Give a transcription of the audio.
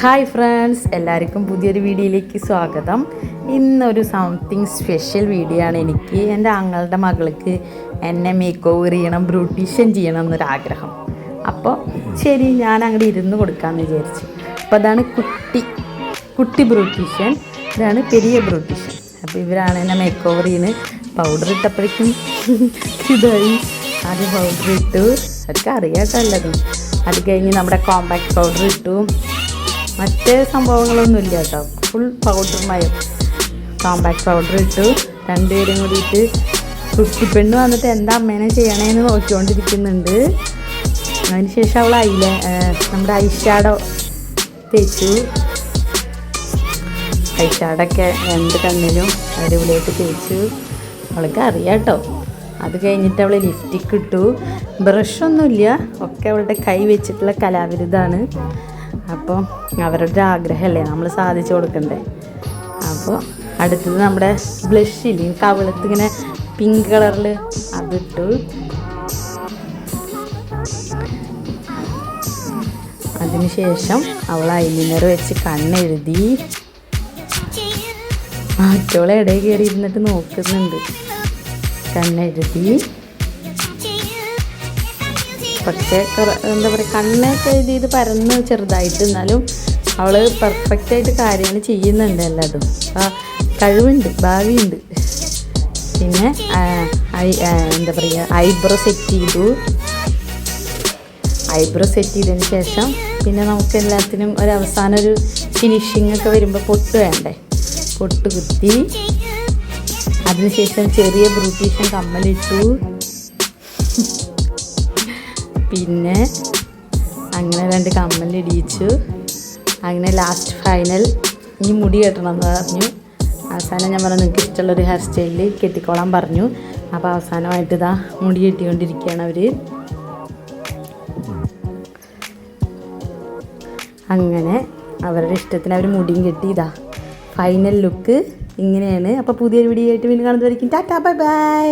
Hi friends എല്ലാവർക്കും പുതിയൊരു വീഡിയോയിലേക്ക് സ്വാഗതം. ഇന്നൊരു സംതിങ് സ്പെഷ്യൽ വീഡിയോ ആണ് എനിക്ക്. എന്റെ ആങ്ങളുടെ മകൾക്ക് എന്നെ മേക്ക് ഓവർ ചെയ്യണം ബ്യൂട്ടീഷ്യൻ ചെയ്യണം എന്നൊരാഗ്രഹം. അപ്പോൾ ശരി ഞാൻ അങ്ങോട്ട് ഇരുന്ന് കൊടുക്കാമെന്ന് വിചാരിച്ചു. അപ്പോൾ അതാണ് കുട്ടി. കുട്ടി ബ്യൂട്ടീഷ്യൻ ഇതാണ് പെരിയ ബ്യൂട്ടീഷ്യൻ അപ്പോൾ ഇവരാണ് എന്നെ മേക്ക് ഓവർ ചെയ്യുന്നത്. പൗഡർ ഇട്ടപ്പോഴേക്കും ഇതായി. ആദ്യം പൗഡർ ഇട്ടു. അവർക്ക് അറിയാട്ടോ അത് കഴിഞ്ഞ് നമ്മുടെ കോമ്പാക്ട് പൗഡർ ഇട്ടു. മറ്റ് സംഭവങ്ങളൊന്നും ഇല്ല കേട്ടോ. ഫുൾ പൗഡർ മയം. കോമ്പാക്ട് പൗഡർ ഇട്ടു രണ്ടുപേരും കൂടിയിട്ട് കുട്ടിപ്പെണ്ണ് വന്നിട്ട് എന്താ അമ്മേനെ ചെയ്യണേന്ന് നോക്കിക്കൊണ്ടിരിക്കുന്നുണ്ട്. അതിന് ശേഷം അവൾ അയില നമ്മുടെ ഐഷാഡോ തേച്ചു. ഐഷാഡൊക്കെ രണ്ട് കണ്ണിലും അടിപൊളിയായിട്ട് തേച്ചു. അവൾക്ക് അറിയാം കേട്ടോ. അത് കഴിഞ്ഞിട്ട് അവൾ ലിഫ്റ്റിക്ക് ഇട്ടു. ബ്രഷൊന്നുമില്ല ഒക്കെ അവളുടെ കൈ വെച്ചിട്ടുള്ള കലാവിരുതാണ്. അപ്പോൾ അവരുടെ ആഗ്രഹമല്ലേ നമ്മൾ സാധിച്ചു കൊടുക്കണ്ടേ? അപ്പോൾ അടുത്തത് നമ്മുടെ ബ്ലഷില്ലേ കവിളത്ത് ഇങ്ങനെ പിങ്ക് കളറിൽ അതിട്ടു. അതിനുശേഷം അവൾ ഐലിനർ വെച്ച് കണ്ണെഴുതി. മറ്റോളെ ഇടയിൽ കയറി ഇരുന്നിട്ട് നോക്കുന്നുണ്ട്. കണ്ണെഴുതി. പക്ഷേ എന്താ പറയുക കണ്ണൊക്കെ എഴുതിയത് പരന്ന് ചെറുതായിട്ട് എന്നാലും അവൾ പെർഫെക്റ്റായിട്ട് കാര്യങ്ങൾ ചെയ്യുന്നുണ്ട് എല്ലാതും. ആ കഴിവുണ്ട് ഭാവിയുണ്ട്. പിന്നെ ഐ- എന്താ പറയുക ഐബ്രോ സെറ്റ് ചെയ്തു. ഐബ്രോ സെറ്റ് ചെയ്തതിന് ശേഷം പിന്നെ നമുക്ക് എല്ലാത്തിനും ഒരു അവസാനം ഒരു ഫിനിഷിംഗ് ഒക്കെ വരുമ്പോൾ പൊട്ട് വേണ്ടേ? പൊട്ട് കുത്തി. അതിനുശേഷം ചെറിയ ബ്രൂട്ടീഷൻ കമ്മലിട്ടു. പിന്നെ അങ്ങനെ രണ്ട് കമ്മലിടിയിച്ചു അങ്ങനെ ലാസ്റ്റ് ഫൈനൽ ഈ മുടി കെട്ടണം എന്ന് പറഞ്ഞു. അവസാനം ഞാൻ പറഞ്ഞു നിങ്ങൾക്ക് ഇഷ്ടമുള്ളൊരു ഹെയർ സ്റ്റൈലിൽ കെട്ടിക്കോളാൻ പറഞ്ഞു. അപ്പോൾ അവസാനമായിട്ട് ഇതാ മുടി കെട്ടിക്കൊണ്ടിരിക്കുകയാണ് അവർ അങ്ങനെ അവരുടെ ഇഷ്ടത്തിന് അവർ മുടിയും കെട്ടി ഇതാ ഫൈനൽ ലുക്ക് ഇങ്ങനെയാണ്. അപ്പോൾ പുതിയൊരു വീഡിയോ ആയിട്ട് വീണ്ടും കാണുന്നതായിരിക്കും ടാറ്റാ ബൈ ബൈ.